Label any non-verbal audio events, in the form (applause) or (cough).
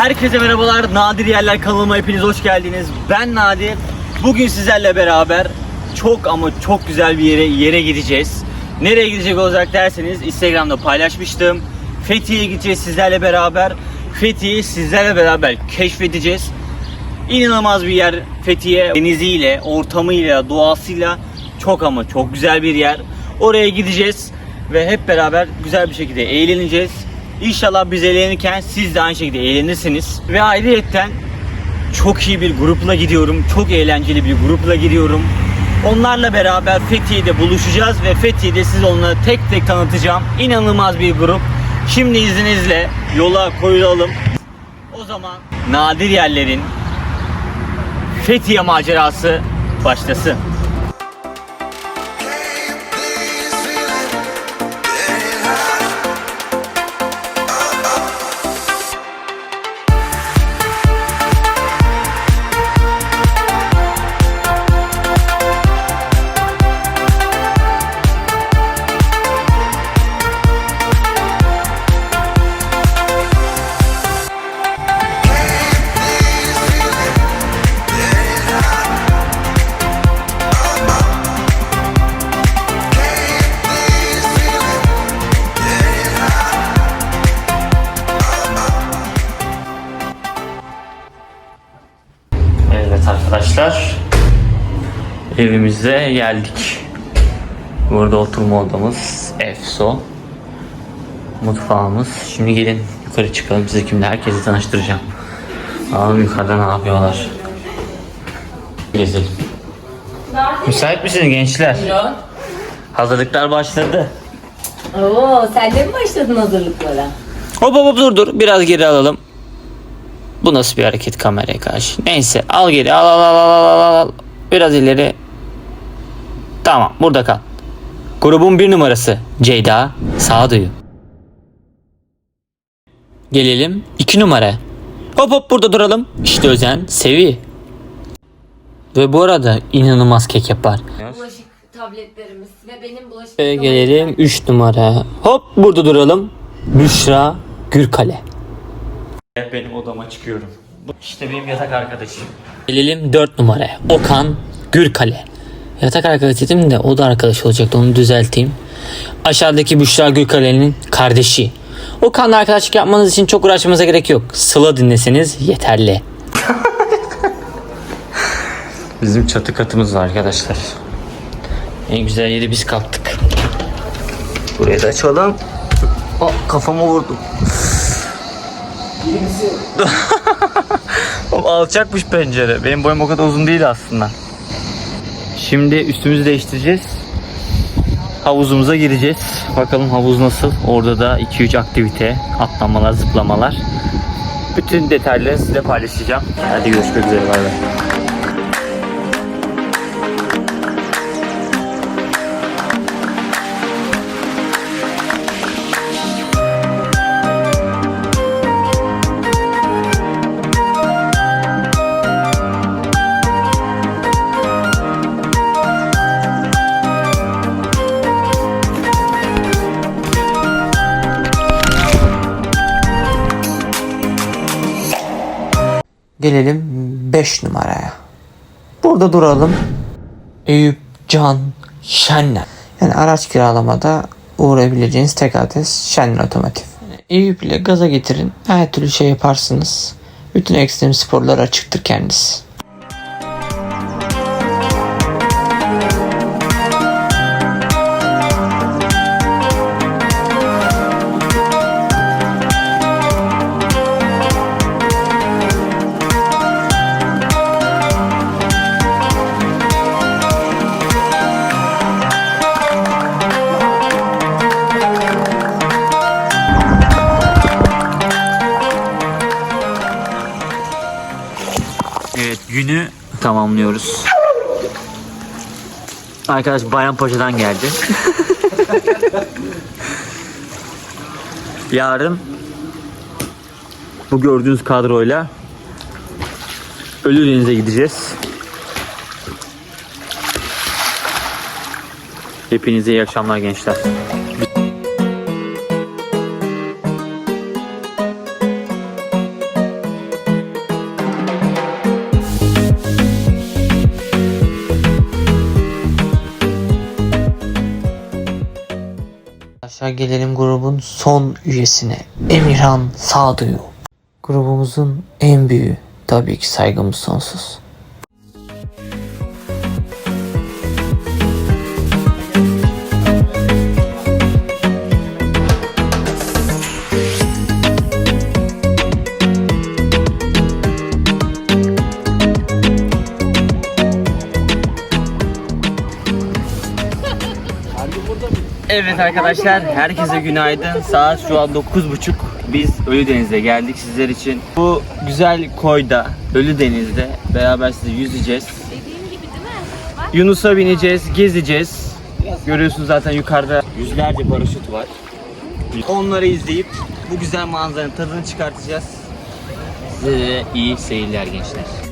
Herkese merhabalar. Nadir Yerler kanalıma hepiniz hoş geldiniz. Ben Nadir. Bugün sizlerle beraber çok ama çok güzel bir yere yere gideceğiz. Nereye gidecek olacak derseniz Instagram'da paylaşmıştım. Fethiye'ye gideceğiz sizlerle beraber. Fethiye'yi sizlerle beraber keşfedeceğiz. İnanılmaz bir yer Fethiye. Deniziyle, ortamıyla, doğasıyla çok ama çok güzel bir yer. Oraya gideceğiz ve hep beraber güzel bir şekilde eğleneceğiz. İnşallah biz eğlenirken siz de aynı şekilde eğlenirsiniz. Ve ayrıyetten çok iyi bir grupla gidiyorum. Çok eğlenceli bir grupla gidiyorum. Onlarla beraber Fethiye'de buluşacağız ve Fethiye'de siz onları tek tek tanıtacağım. İnanılmaz bir grup. Şimdi izninizle yola koyulalım. O zaman nadir yerlerin Fethiye macerası başlasın. Evimize geldik. Burada oturma odamız Efso. Mutfağımız. Şimdi gelin yukarı çıkalım size kimle herkesi tanıştıracağım. Bakalım yukarıda ne yapıyorlar. Gezelim. Müsait misiniz gençler? Hazırlıklar başladı. Oo, sen de mi başladın hazırlıklara? Hop hop hop dur dur biraz geri alalım. Bu nasıl bir hareket kameraya karşı? Neyse al geri al al al al al al al. Biraz ileri. Tamam burada kal. Grubun bir numarası Ceyda Sağduyu. Gelelim iki numara. Hop hop burada duralım. İşte Özen Sevi. Ve bu arada inanılmaz kek yapar. Bulaşık tabletlerimiz ve benim bulaşık Ve gelelim 3 numara. Hop burada duralım. Büşra Gürkale. Benim odama çıkıyorum. İşte benim yatak arkadaşım. Gelelim 4 numaraya. Okan Gürkale. Yatak arkadaşı dedim de o da arkadaş olacaktı onu düzelteyim. Aşağıdaki Büşra Gürkale'nin kardeşi. Okan'la arkadaşlık yapmanız için çok uğraşmanıza gerek yok. Sıla dinleseniz yeterli. (laughs) Bizim çatı katımız var arkadaşlar. En güzel yeri biz kaptık. Burayı da açalım. Aa, kafama vurdum. (laughs) Oğlum alçakmış pencere. Benim boyum o kadar uzun değil aslında. Şimdi üstümüzü değiştireceğiz. Havuzumuza gireceğiz. Bakalım havuz nasıl. Orada da 2-3 aktivite, atlamalar, zıplamalar. Bütün detayları size paylaşacağım. Hadi görüşmek üzere. Bay bay. Gelelim 5 numaraya. Burada duralım. Eyüp Can Şenler. Yani araç kiralamada uğrayabileceğiniz tek adres Şenler Otomotiv. Yani Eyüp ile gaza getirin. Her türlü şey yaparsınız. Bütün ekstrem sporlar açıktır kendisi. Tamamlıyoruz. Arkadaş Bayrampaşa'dan geldi. (laughs) Yarın bu gördüğünüz kadroyla Ölüdeniz'e gideceğiz. Hepinize iyi akşamlar gençler. Aşağı gelelim grubun son üyesine. Emirhan Sağduyu. Grubumuzun en büyüğü. Tabii ki saygımız sonsuz. Evet arkadaşlar, herkese günaydın. Saat şu an 9.30. Biz Ölüdeniz'e geldik sizler için. Bu güzel koyda, Ölüdeniz'de beraber size yüzeceğiz. Yunus'a bineceğiz, gezeceğiz. Görüyorsunuz zaten yukarıda yüzlerce paraşüt var. Onları izleyip bu güzel manzaranın tadını çıkartacağız. Size iyi seyirler gençler.